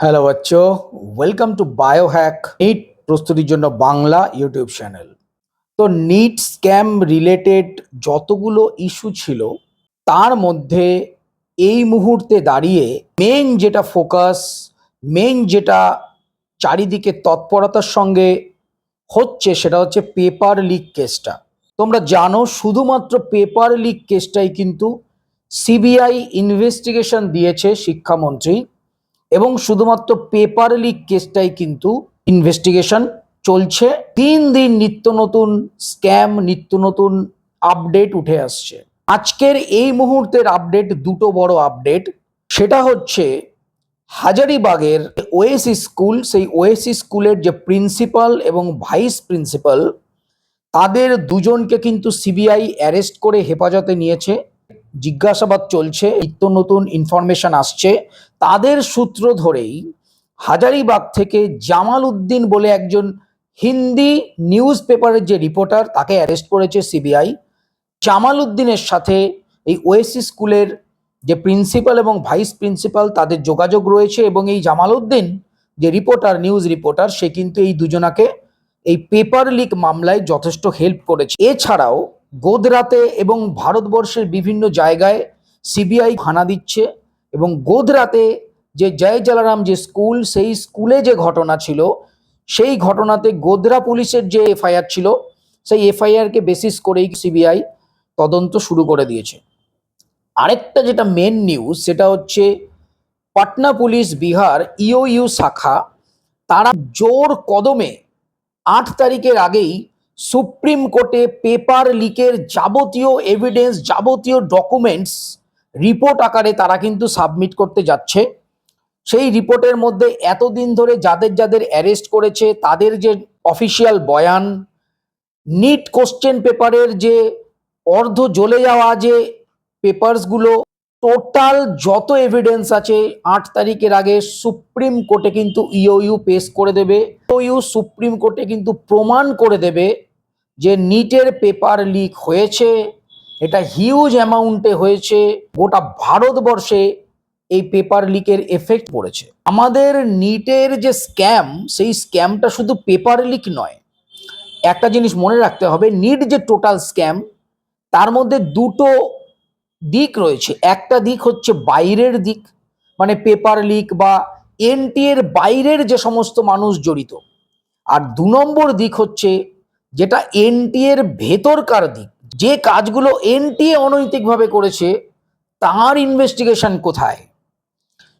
Hello বাচ্চো। Welcome to Biohack NEET প্রস্তুতির জন্য বাংলা ইউটিউব চ্যানেল তো নিট স্ক্যাম রিলেটেড যতগুলো ইস্যু ছিল, তার মধ্যে এই মুহূর্তে দাঁড়িয়ে মেন যেটা ফোকাস মেন যেটা চারিদিকে তৎপরতার সঙ্গে হচ্ছে সেটা হচ্ছে পেপার লিক কেসটা তোমরা জানো, শুধুমাত্র পেপার লিক কেসটাই কিন্তু সিবিআই ইনভেস্টিগেশন দিয়েছে শিক্ষামন্ত্রী। এবং শুধুমাত্র পেপার লিক কেসটাই কিন্তু ইনভেস্টিগেশন চলছে। দিন দিন নিত্য নতুন স্ক্যাম নিত্য নতুন আপডেট উঠে আসছে। আজকের এই মুহূর্তের আপডেট দুটো বড় আপডেট সেটা হচ্ছে হাজারিবাগের ওএসি স্কুল, সেই ওএসি স্কুলের যে প্রিন্সিপাল এবং ভাইস প্রিন্সিপাল তাদের দুজনকে কিন্তু সিবিআই অ্যারেস্ট করে হেফাজতে নিয়েছে। জিজ্ঞাসাবাদ চলছে, নিত্য নতুন ইনফরমেশন আসছে। তাদের সূত্র ধরেই হাজারিবাগ থেকে জামাল উদ্দিন বলে একজন হিন্দি নিউজ পেপারের যে রিপোর্টার তাকে অ্যারেস্ট করেছে সিবিআই জামাল উদ্দিনের সাথে এই ওয়েসি স্কুলের যে প্রিন্সিপাল এবং ভাইস প্রিন্সিপাল তাদের যোগাযোগ রয়েছে এবং এই জামাল উদ্দিন যে রিপোর্টার নিউজ রিপোর্টার সে কিন্তু এই দুজনাকে এই পেপার লিক মামলায় যথেষ্ট হেল্প করেছে। এছাড়াও গোদরাতে এবং ভারতবর্ষের বিভিন্ন জায়গায় সিবিআই হানা দিচ্ছে এবং গোদরাতে যে জয় জলারাম যে স্কুল, সেই স্কুলে যে ঘটনা ছিল, সেই ঘটনাতে গোদরা পুলিশের যে এফআইআর ছিল, সেই এফআইআরকে বেসিস করেই সিবিআই তদন্ত শুরু করে দিয়েছে। আরেকটা যেটা মেন নিউজ সেটা হচ্ছে পাটনা পুলিশ, বিহার ইউ শাখা, তারা জোর কদমে আট তারিখের আগেই সুপ্রিম কোর্টে পেপার লিকের যাবতীয় এভিডেন্স যাবতীয় ডকুমেন্টস রিপোর্ট আকারে তারা কিন্তু সাবমিট করতে যাচ্ছে। সেই রিপোর্টের মধ্যে এতদিন ধরে যাদের যাদের অ্যারেস্ট করেছে, তাদের যে অফিসিয়াল বয়ান নিট কোশ্চেন পেপারের যে অর্ধ জ্বলে যাওয়া যে পেপারসগুলো টোটাল যত এভিডেন্স আছে, আট তারিখের আগে সুপ্রিম কোর্টে কিন্তু ইউ পেশ করে দেবে। ইউ সুপ্রিম কোর্টে কিন্তু প্রমাণ করে দেবে যে নিটের পেপার লিক হয়েছে, এটা হিউজ অ্যামাউন্টে হয়েছে, গোটা ভারতবর্ষে এই পেপার লিকের এফেক্ট পড়েছে। আমাদের নিটের যে স্ক্যাম সেই স্ক্যামটা শুধু পেপার লিক নয়, একটা জিনিস মনে রাখতে হবে, নিট যে টোটাল স্ক্যাম তার মধ্যে দুটো দিক রয়েছে। একটা দিক হচ্ছে বাইরের দিক মানে পেপার লিক বা এনটি এর বাইরের যে সমস্ত মানুষ জড়িত। আর দু নম্বর দিক হচ্ছে যেটা এনটি এর ভেতরকার দিক, যে কাজগুলো এনটিএ অনৈতিকভাবে করেছে, তার ইনভেস্টিগেশন কোথায়?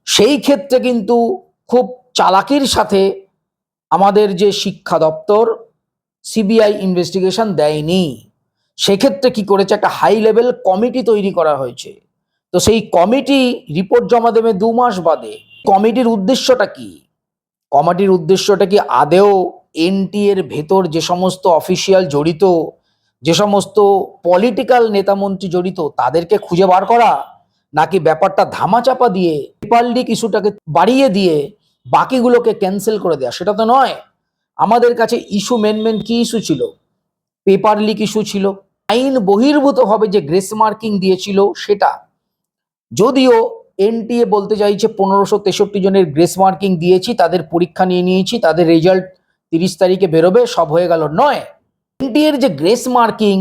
সেই ক্ষেত্রে কিন্তু খুব চালাকির সাথে আমাদের যে শিক্ষা দপ্তর, সিবিআই ইনভেস্টিগেশন দেয়নি। সেক্ষেত্রে কি করেছে? একটা হাই লেভেল কমিটি তৈরি করা হয়েছে। তো সেই কমিটি রিপোর্ট জমা দেবে দু মাস বাদে। কমিটির উদ্দেশ্যটা কি? কমিটির উদ্দেশ্যটা কি আদেও এনটি এর ভেতর যে সমস্ত অফিসিয়াল জড়িত, যে সমস্ত পলিটিক্যাল নেতামন্ত্রী জড়িত, তাদেরকে খুঁজে বার করা, নাকি ব্যাপারটা ধামাচাপা দিয়ে পেপার লিক ইস্যুটাকে বাড়িয়ে দিয়ে, বাকিগুলোকে ক্যান্সেল করে দেওয়া সেটা তো নয়। আমাদের কাছে ইস্যু মেন মেন কি ইস্যু ছিল? পেপার লিক ইস্যু ছিল। আইন বহির্ভূতভাবে যে গ্রেস মার্কিং দিয়েছিল সেটা। যদিও এনটিএ বলতে চাইছে পনেরোশো তেষট্টি জনের গ্রেস মার্কিং দিয়েছি, তাদের পরীক্ষা নিয়ে নিয়েছি, তাদের রেজাল্ট তিরিশ তারিখে বেরোবে, সব হয়ে গেল। নয়, এনটিএর যে গ্রেস মার্কিং,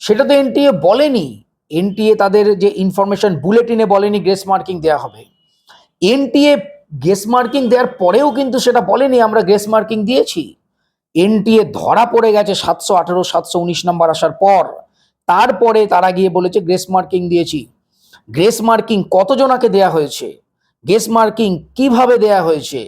সেটা তো এনটিএ বলেনি। এনটিএ তাদের যে ইনফরমেশন বুলেটিনে বলেনি গ্রেস মার্কিং দেওয়া হবে। এনটিএ গ্রেস মার্কিং দেওয়ার পরেও কিন্তু সেটা বলেনি, আমরা গ্রেস মার্কিং দিয়েছি। এনটিএ ধরা পড়ে গেছে সাতশো আঠেরো, সাতশো উনিশ নাম্বার আসার পর। তারপরে তারা গিয়ে বলেছে, গ্রেস মার্কিং দিয়েছি। গ্রেস মার্কিং কতজনাকে দেয়া হয়েছে? গ্রেস মার্কিং কীভাবে দেয়া হয়েছে?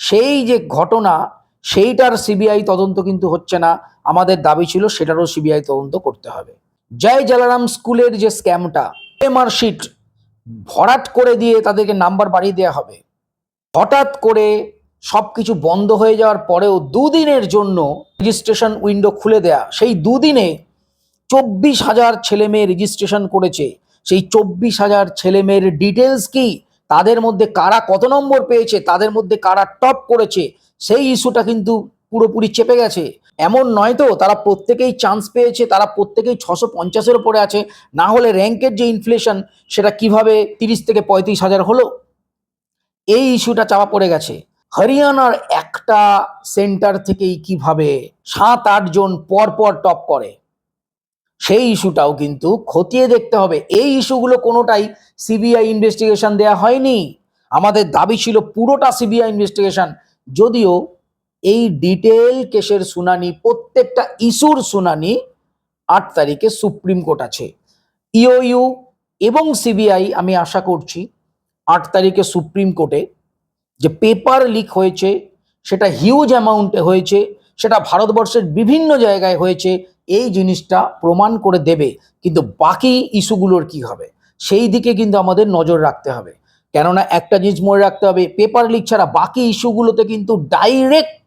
সেই যে ঘটনা সেইটার সিবিআই তদন্ত কিন্তু হচ্ছে না। আমাদের দাবি ছিল সেটারও সিবিআই তদন্ত করতে হবে। জয় জালারাম স্কুলের যে স্ক্যামটা মার্কশিট ভরাট করে দিয়ে তাদেরকে নাম্বার বাড়িয়ে দেওয়া হবে। হঠাৎ করে সবকিছু বন্ধ হয়ে যাওয়ার পরেও দুদিনের জন্য রেজিস্ট্রেশন উইন্ডো খুলে দেয়া। সেই দুদিনে চব্বিশ হাজার ছেলে মেয়ে রেজিস্ট্রেশন করেছে। সেই চব্বিশ হাজার ছেলে মেয়ের ডিটেলস কি? তাদের মধ্যে কারা কত নম্বর পেয়েছে? তাদের মধ্যে কারা টপ করেছে? সেই ইস্যুটা কিন্তু পুরোপুরি চেপে গেছে। এমন নয় তো, তারা প্রত্যেকেই চান্স পেয়েছে, তারা প্রত্যেকেই ছশো পঞ্চাশের ওপরে আছে। না হলে র্যাঙ্কের যে ইনফ্লেশন সেটা কীভাবে তিরিশ থেকে পঁয়ত্রিশ হাজার হলো? এই ইস্যুটা চাপা পড়ে গেছে। হরিয়ানার একটা সেন্টার থেকেই কীভাবে সাত, আট জন পরপর টপ করে। সেই ইস্যুটাও কিন্তু খতিয়ে দেখতে হবে। এই ইস্যুগুলো কোনোটাই সিবিআই ইনভেস্টিগেশন দেয়া হয়নি। আমাদের দাবি ছিল পুরোটা সিবিআই ইনভেস্টিগেশন যদিও এই ডিটেল কেসের শুনানি, প্রত্যেকটা ইস্যুর শুনানি আট তারিখে সুপ্রিম কোর্ট আছে। ইওইউ এবং সিবিআই, আমি আশা করছি, আট তারিখে সুপ্রিম কোর্টে যে পেপার লিক হয়েছে, সেটা হিউজ অ্যামাউন্টে হয়েছে, সেটা ভারতবর্ষের বিভিন্ন জায়গায় হয়েছে, এই জিনিসটা প্রমাণ করে দেবে। কিন্তু বাকি ইস্যুগুলোর কি হবে? সেই দিকে কিন্তু আমাদের নজর রাখতে হবে। কেননা একটা জিনিস মনে রাখতে হবে পেপার লিক ছাড়া বাকি ইস্যুগুলোতে কিন্তু ডাইরেক্ট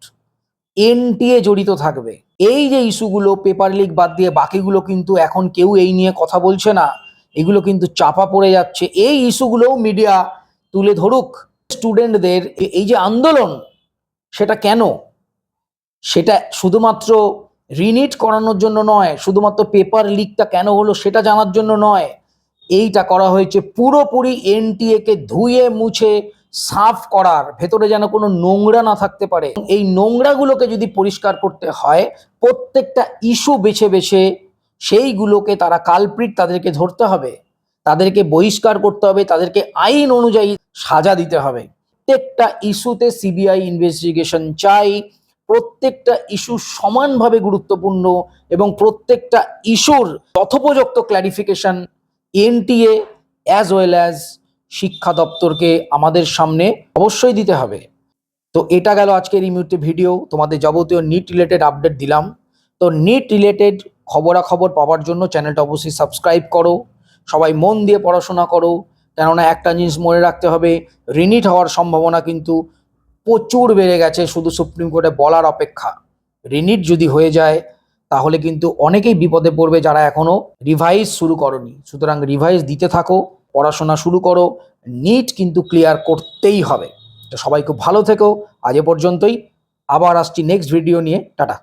এনটিএ জড়িত থাকবে। এই যে ইস্যুগুলো পেপার লিক বাদ দিয়ে বাকিগুলো কিন্তু এখন কেউ এই নিয়ে কথা বলছে না, এগুলো কিন্তু চাপা পড়ে যাচ্ছে। এই ইস্যুগুলোও মিডিয়া তুলে ধরুক। স্টুডেন্টদের এই যে আন্দোলন, সেটা কেন? সেটা শুধুমাত্র রিনিট করানোর জন্য নয়, শুধুমাত্র পেপার লিকটা কেন হলো সেটা জানার জন্য নয়। এইটা করা হয়েছে পুরোপুরি এনটিএ কে ধুয়ে মুছে সাফ করার, ভেতরে যেন কোনো নোংরা না থাকতে পারে। এই নোংরাগুলোকে যদি পরিষ্কার করতে হয়, প্রত্যেকটা ইস্যু বেছে বেছে সেইগুলোকে তারা কালপ্রিট তাদেরকে ধরতে হবে। তাদেরকে বহিষ্কার করতে হবে, তাদেরকে আইন অনুযায়ী সাজা দিতে হবে। প্রত্যেকটা ইস্যুতে সিবিআই ইনভেস্টিগেশন চাই। প্রত্যেকটা ইস্যু সমানভাবে গুরুত্বপূর্ণ এবং প্রত্যেকটা ইস্যুর যথোপযুক্ত clarification NTA as well as শিক্ষা দপ্তরকে আমাদের সামনে অবশ্যই দিতে হবে। তো এটা গেল আজকের এই মুহূর্তে ভিডিও তোমাদের যাবতীয় নিট রিলেটেড আপডেট দিলাম। তো নিট রিলেটেড খবরাখবর পাওয়ার জন্য চ্যানেলটা অবশ্যই সাবস্ক্রাইব করো। সবাই মন দিয়ে পড়াশোনা করো, কেননা একটা জিনিস মনে রাখতে হবে রিনিট হওয়ার সম্ভাবনা কিন্তু প্রচুর বেড়ে গেছে শুধু সুপ্রিম কোর্টে বলার অপেক্ষা। রিনিট যদি হয়ে যায় তাহলে কিন্তু অনেকেই বিপদে পড়বে যারা এখনও রিভাইজ শুরু করনি। সুতরাং রিভাইজ দিতে থাকো, পড়াশোনা শুরু করো নিট কিন্তু ক্লিয়ার করতেই হবে। তো সবাই খুব ভালো থেকো। আজ এ পর্যন্তই। আবার আসছি নেক্সট ভিডিও নিয়ে। টাটা।